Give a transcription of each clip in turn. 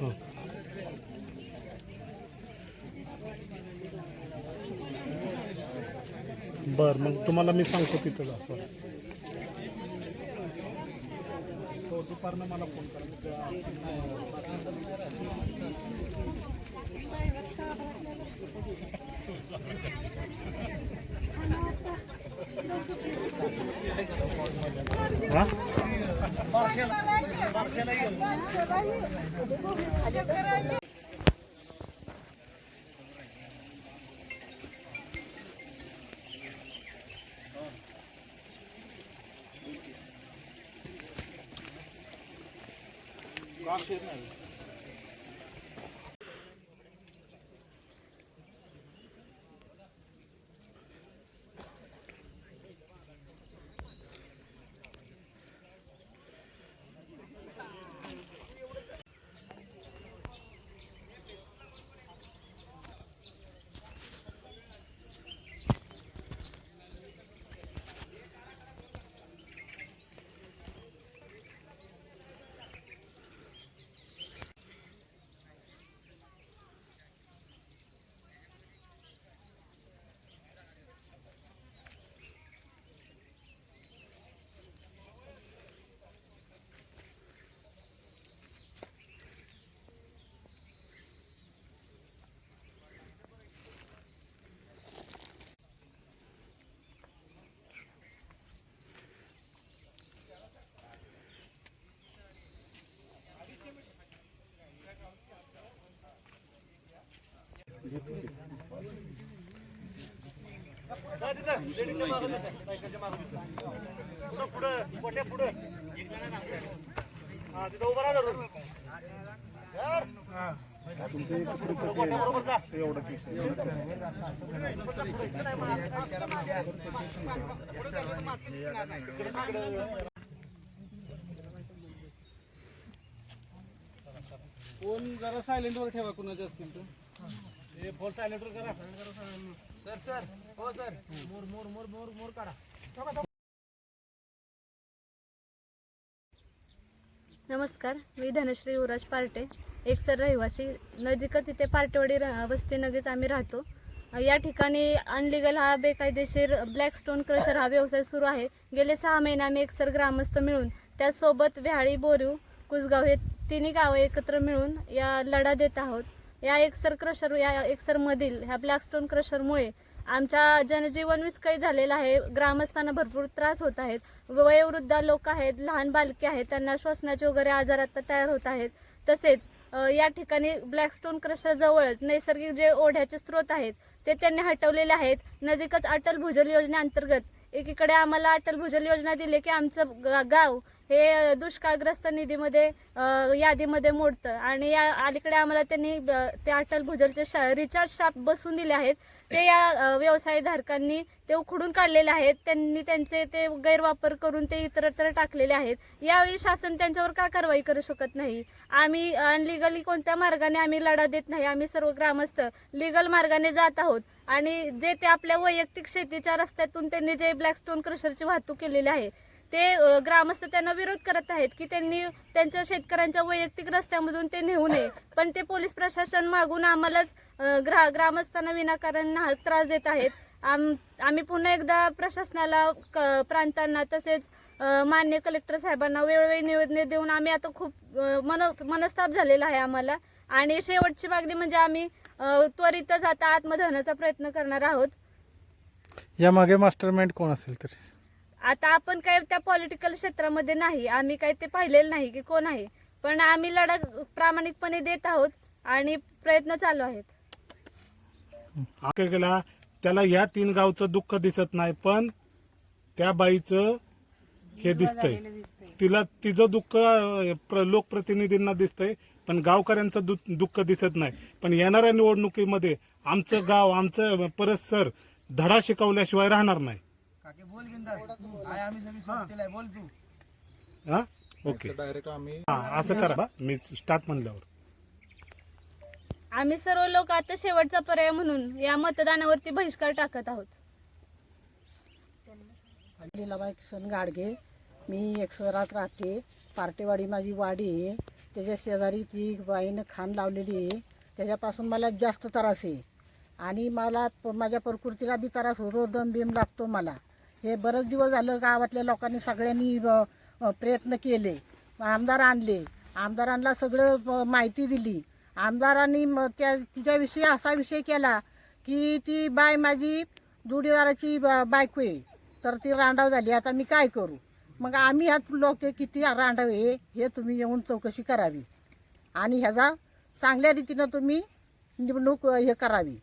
हं. बर मग तुम्हाला मी सांगतो तिथं जा बरं. दुपारनं मला फोन करा मी त्या- फोन जरा सायलेंट वर ठेवा कुणाचे असतील तर. हे करा. सर सर हो सर. मोर मोर मोर मोर मोर काढा. नमस्कार मी धनश्री युवराज पार्टे. एक सर रहिवासी. नजीकच इथे पार्टेवाडी र- वस्ती नगेच आम्ही राहतो. या ठिकाणी अनलिगल हा बेकायदेशीर ब्लॅक स्टोन क्रशर हा व्यवसाय सुरू आहे. गेले सहा महिने आम्ही एकसर ग्रामस्थ मिळून त्यासोबत व्याहाळी बोरीव कुसगाव हे तिन्ही गावं एकत्र मिळून या लढा देत आहोत. या एकसर क्रशर या एकसरमधील ह्या ब्लॅक स्टोन क्रशरमुळे आमच्या जनजीवन विस्कळीत झालेलं आहे. ग्रामस्थांना भरपूर त्रास होत आहेत. वयोवृद्ध लोक आहेत लहान बालके आहेत त्यांना श्वसनाचे वगैरे आजार आता तयार होत आहेत. तसेच या ठिकाणी ब्लॅकस्टोन क्रशर जवळच नैसर्गिक जे ओढ्याचे स्रोत आहेत ते त्यांनी हटवलेले आहेत. नजीकच अटल भूजल योजनेअंतर्गत एकीकडे आम्हाला अटल भूजल योजना दिली की आमचं गाव हे दुष्काळग्रस्त निधीमध्ये यादीमध्ये मोडतं. आणि या अलीकडे आम्हाला त्यांनी ते अटल भूजलचे शा रिचार्ज शाप बसून दिले आहेत. ते या व्यवसायधारकांनी ते उखडून काढलेले आहेत. त्यांनी त्यांचे ते गैरवापर करून ते इतरत्र टाकलेले आहेत. यावेळी शासन त्यांच्यावर का कारवाई करू शकत नाही? आम्ही अनलिगली कोणत्या मार्गाने आम्ही लढा देत नाही? आम्ही सर्व ग्रामस्थ लिगल मार्गाने जात आहोत. आणि जे ते आपल्या वैयक्तिक शेतीच्या रस्त्यातून त्यांनी जे ब्लॅकस्टोन क्रशरची वाहतूक केलेली आहे ते ग्रामस्थ त्यांना विरोध करत आहेत की त्यांनी त्यांच्या शेतकऱ्यांच्या वैयक्तिक रस्त्यामधून ते नेऊ नये. पण ते पोलीस प्रशासन मागून आम्हालाच ग्रा ग्रामस्थांना विनाकारण त्रास देत आहेत. आम आम्ही पुन्हा एकदा प्रशासनाला प्रांतांना तसेच मान्य कलेक्टर साहेबांना वेळोवेळी निवेदने देऊन आम्ही आता खूप मन मनस्ताप झालेला आहे आम्हाला. आणि शेवटची मागणी म्हणजे आम्ही त्वरितच आता आत्मधनाचा प्रयत्न करणार आहोत. यामागे मास्टरमाइंड कोण असेल तरी? आता आपण काय त्या पॉलिटिकल क्षेत्रामध्ये नाही. आम्ही काय ते पाहिलेलं नाही की कोण आहे. पण आम्ही लढा प्रामाणिकपणे देत आहोत आणि प्रयत्न चालू आहेत. त्याला या तीन गावचं दुःख दिसत नाही पण त्या बाईचं हे दिसतंय. तिला तिचं दुःख लोकप्रतिनिधींना दिसतंय पण गावकऱ्यांचं दु- दुःख दिसत नाही. पण येणाऱ्या निवडणुकीमध्ये आमचं गाव आमचं परिसर धडा शिकवल्याशिवाय राहणार नाही. काके बोल बिंदास. आहे आम्ही सगळी सोबतीला आहे बोल तू. हा? ओके. डायरेक्ट आम्ही हा असं करा बा. मी स्टार्ट म्हणल्यावर. आम्ही सर्व लोक आता शेवटचा पर्याय म्हणून या मतदानावरती बहिष्कार टाकत आहोत. लीलाबाई किसन गाडगे. मी एकसरात राहते. पार्टेवाडी माझी वाडी आहे. त्याच्या शेजारी ती बाईनं खाण लावलेली आहे. त्याच्यापासून मला जास्त त्रास आहे. आणि मला प- माझ्या प्रकृतीला बी त्रास होतो दम बिम लागतो मला. हे बरेच दिवस झालं गावातल्या लोकांनी सगळ्यांनी प्रयत्न केले. आमदार आणले. आमदारांना सगळं माहिती दिली. आमदारांनी म त्या तिच्याविषयी असा विषय केला की ती बाय माझी जोडीदाराची ब- बायको आहे. तर ती रांडाव झाली. आता मी काय करू? मग आम्ही ह्यात लोक किती रांडाव आहे हे तुम्ही येऊन चौकशी करावी. आणि ह्याचा चांगल्या रीतीनं तुम्ही निवडणूक हे करावी.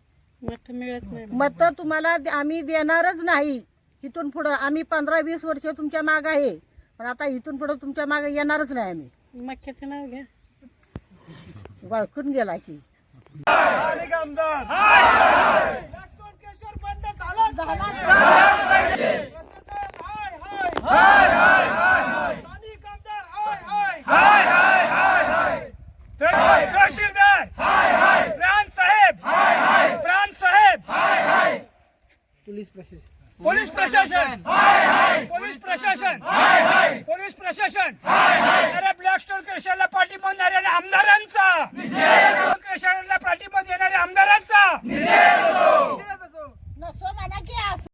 मत तुम्हाला आम्ही देणारच नाही. इथून पुढं आम्ही पंधरा वीस वर्ष तुमच्या माग आहे. पण आता इथून पुढं तुमच्या मागे येणारच नाही आम्ही. मक्याचं नाव घ्या. वळखून गेला की. तहसीलदार प्राण साहेब. प्राण साहेब. पोलीस प्रशासन. पोलीस प्रशासन! पोलीस प्रशासन! पोलीस प्रशासन! अरे ब्लॅक स्टोर कशाला पाठिंबा देणाऱ्या आमदारांचा!